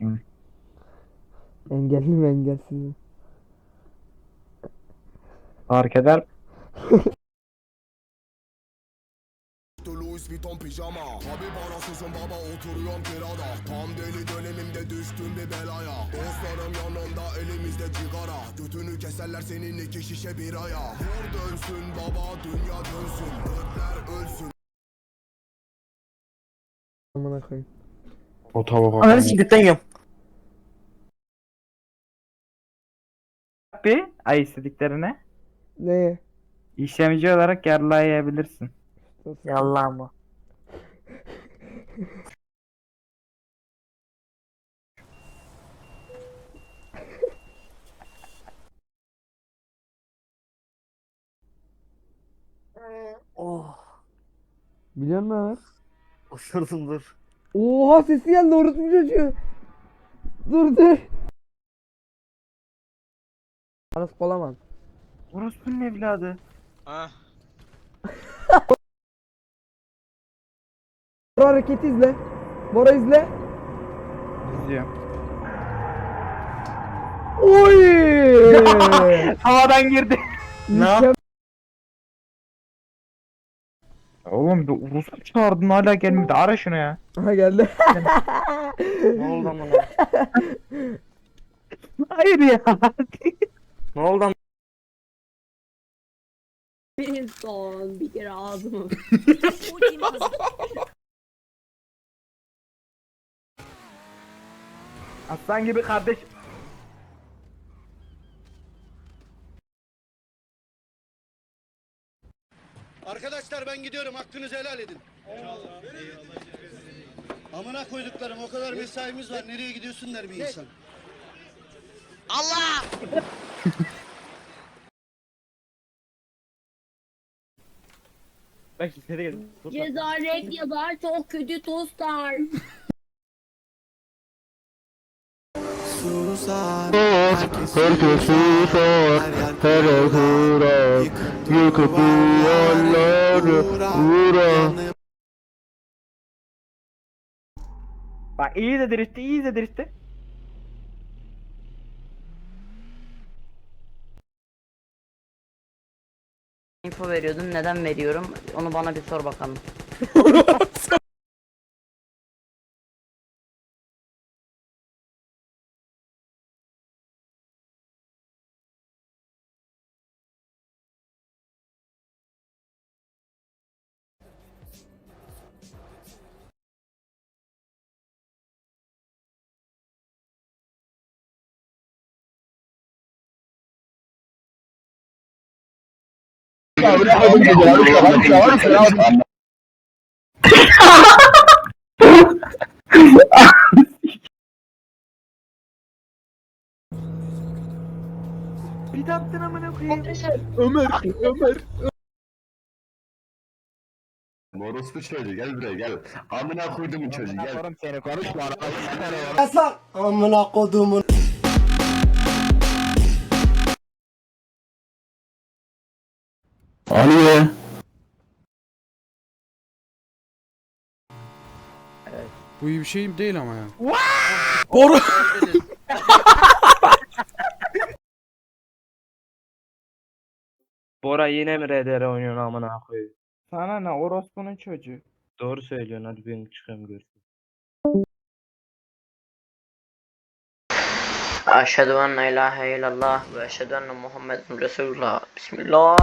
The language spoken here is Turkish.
Hı. Engelli mi engelsiz mi? Fark eder. Louis Vuitton pijama Abi parasızım baba oturuyorum kirada Tam deli dönemimde düştüm bir belaya Dostlarım yanımda elimizde cigara Götünü keserler senin iki şişe biraya Vur dönsün baba dünya dönsün Gökler ölsün Amına koyayım. O tavuk Ananı siktikten yiyorum. Bir ay istediklerine Neye? işlemci olarak yarlayabilirsin. Yallah mı? Oh. Biliyor musun Ömer? Osurdum dur. Oha sesi geldi orospu çocuğu. Dur dur. Aras Kolaman. Orospu'nun evladı. Ah. Bora hareketi izle. Bora izle. İzliyorum. Oy! Havadan girdi. Ne yap-. Oğlum bir orospu çağırdın hala gelmedi. Ara şunu ya. Aha geldi. Ne oldu amına? Hayır ya. Ne oldu amına? Benim son bir kere ağzımı. Aslan gibi kardeş. Arkadaşlar ben gidiyorum hakkınızı helal edin. Amına koyduklarım o kadar mesaimiz var nereye gidiyorsun der bir insan. Allah! Bak içeri gel. Cezaret yazar çok kötü tostlar. Susar Herkes susar Her ahıra Yıkıp duvarları Vura Bak iyi de dritti, iyi de dritti. İnfo veriyordun. Neden veriyorum? Onu bana bir sor bakalım. Bir attın amına koyayım. Orospu çocuğu gel buraya gel Amına koydum çocuğu gel amına kodumun. Aliye Bu iyi bir şey değil ama ya. Bora yine mi RDR oynuyorsun amına koyayım? Sana ne orospunun çocuğu. Doğru söylüyorsun hadi ben çıkıyorum görüşürüz. أشهد أن لا إله إلا الله وأشهد أن محمد رسول الله. بسم الله.